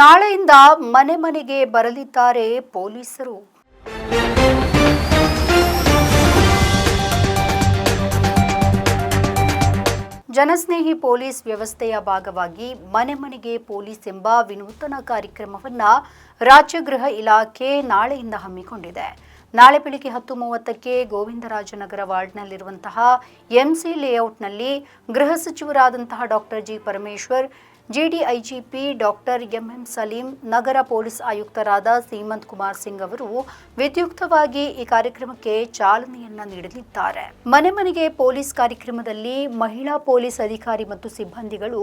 ನಾಳೆಯಿಂದ ಮನೆ ಮನೆಗೆ ಬರಲಿದ್ದಾರೆ ಪೊಲೀಸರು. ಜನಸ್ನೇಹಿ ಪೊಲೀಸ್ ವ್ಯವಸ್ಥೆಯ ಭಾಗವಾಗಿ ಮನೆ ಮನೆಗೆ ಪೊಲೀಸ್ ಎಂಬ ವಿನೂತನ ಕಾರ್ಯಕ್ರಮವನ್ನ ರಾಜ್ಯ ಗೃಹ ಇಲಾಖೆ ನಾಳೆಯಿಂದ ಹಮ್ಮಿಕೊಂಡಿದೆ. ನಾಳೆ ಬೆಳಿಗ್ಗೆ ಹತ್ತು ಮೂವತ್ತಕ್ಕೆ ಗೋವಿಂದರಾಜನಗರ ವಾರ್ಡ್ನಲ್ಲಿರುವಂತಹ ಎಂಸಿ ಲೇಔಟ್ನಲ್ಲಿ ಗೃಹ ಸಚಿವರಾದಂತಹ doctor G Parameshwar GDIGP doctor MM Saleem, ನಗರ ಪೊಲೀಸ್ ಆಯುಕ್ತರಾದ ಸೀಮಂತ್ ಕುಮಾರ್ ಸಿಂಗ್ ಅವರು ವಿದ್ಯುಕ್ತವಾಗಿ ಈ ಕಾರ್ಯಕ್ರಮಕ್ಕೆ ಚಾಲನೆಯನ್ನ ನೀಡಲಿದ್ದಾರೆ. ಮನೆ ಮನೆಗೆ ಪೊಲೀಸ್ ಕಾರ್ಯಕ್ರಮದಲ್ಲಿ ಮಹಿಳಾ ಪೊಲೀಸ್ ಅಧಿಕಾರಿ ಮತ್ತು ಸಿಬ್ಬಂದಿಗಳು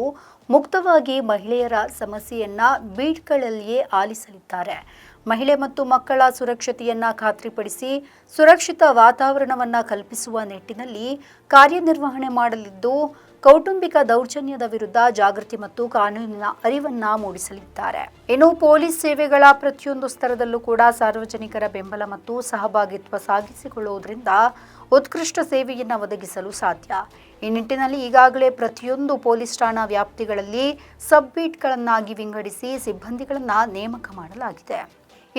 ಮುಕ್ತವಾಗಿ ಮಹಿಳೆಯರ ಸಮಸ್ಯೆಯನ್ನ ಬೀಟ್ಗಳಲ್ಲಿಯೇ ಆಲಿಸಲಿದ್ದಾರೆ. ಮಹಿಳೆ ಮತ್ತು ಮಕ್ಕಳ ಸುರಕ್ಷತೆಯನ್ನ ಖಾತ್ರಿಪಡಿಸಿ ಸುರಕ್ಷಿತ ವಾತಾವರಣವನ್ನ ಕಲ್ಪಿಸುವ ನಿಟ್ಟಿನಲ್ಲಿ ಕಾರ್ಯನಿರ್ವಹಣೆ ಮಾಡಲಿದ್ದು ಕೌಟುಂಬಿಕ ದೌರ್ಜನ್ಯದ ವಿರುದ್ಧ ಜಾಗೃತಿ ಮತ್ತು ಕಾನೂನಿನ ಅರಿವನ್ನ ಮೂಡಿಸಲಿದ್ದಾರೆ. ಇನ್ನು ಪೊಲೀಸ್ ಸೇವೆಗಳ ಪ್ರತಿಯೊಂದು ಸ್ತರದಲ್ಲೂ ಕೂಡ ಸಾರ್ವಜನಿಕರ ಬೆಂಬಲ ಮತ್ತು ಸಹಭಾಗಿತ್ವ ಸಾಗಿಸಿಕೊಳ್ಳುವುದರಿಂದ ಉತ್ಕೃಷ್ಟ ಸೇವೆಯನ್ನು ಒದಗಿಸಲು ಸಾಧ್ಯ. ಈ ನಿಟ್ಟಿನಲ್ಲಿ ಈಗಾಗಲೇ ಪ್ರತಿಯೊಂದು ಪೊಲೀಸ್ ಠಾಣಾ ವ್ಯಾಪ್ತಿಗಳಲ್ಲಿ ಸಬ್ಬೀಟ್ಗಳನ್ನಾಗಿ ವಿಂಗಡಿಸಿ ಸಿಬ್ಬಂದಿಗಳನ್ನು ನೇಮಕ ಮಾಡಲಾಗಿದೆ.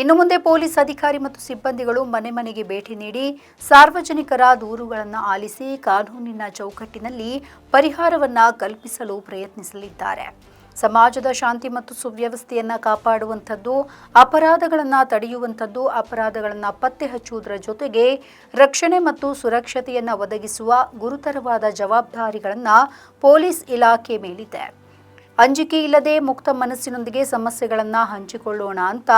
ಇನ್ನು ಮುಂದೆ ಪೊಲೀಸ್ ಅಧಿಕಾರಿ ಮತ್ತು ಸಿಬ್ಬಂದಿಗಳು ಮನೆ ಮನೆಗೆ ಭೇಟಿ ನೀಡಿ ಸಾರ್ವಜನಿಕರ ದೂರುಗಳನ್ನು ಆಲಿಸಿ ಕಾನೂನಿನ ಚೌಕಟ್ಟಿನಲ್ಲಿ ಪರಿಹಾರವನ್ನು ಕಲ್ಪಿಸಲು ಪ್ರಯತ್ನಿಸಲಿದ್ದಾರೆ. ಸಮಾಜದ ಶಾಂತಿ ಮತ್ತು ಸುವ್ಯವಸ್ಥೆಯನ್ನ ಕಾಪಾಡುವಂಥದ್ದು, ಅಪರಾಧಗಳನ್ನು ತಡೆಯುವಂಥದ್ದು, ಅಪರಾಧಗಳನ್ನು ಪತ್ತೆ ಹಚ್ಚುವುದರ ಜೊತೆಗೆ ರಕ್ಷಣೆ ಮತ್ತು ಸುರಕ್ಷತೆಯನ್ನು ಒದಗಿಸುವ ಗುರುತರವಾದ ಜವಾಬ್ದಾರಿಗಳನ್ನು ಪೊಲೀಸ್ ಇಲಾಖೆ ಮೇಲಿದೆ. ಅಂಜಿಕೆ ಇಲ್ಲದೆ ಮುಕ್ತ ಮನಸ್ಸಿನೊಂದಿಗೆ ಸಮಸ್ಯೆಗಳನ್ನ ಹಂಚಿಕೊಳ್ಳೋಣ ಅಂತ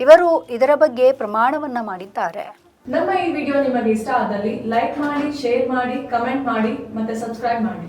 ಇವರು ಇದರ ಬಗ್ಗೆ ಪ್ರಮಾಣವನ್ನ ಮಾಡಿದ್ದಾರೆ. ನಮ್ಮ ಈ ವಿಡಿಯೋ ನಿಮಗೆ ಇಷ್ಟ ಆದಲ್ಲಿ ಲೈಕ್ ಮಾಡಿ, ಶೇರ್ ಮಾಡಿ, ಕಮೆಂಟ್ ಮಾಡಿ ಮತ್ತೆ ಸಬ್ಸ್ಕ್ರೈಬ್ ಮಾಡಿ.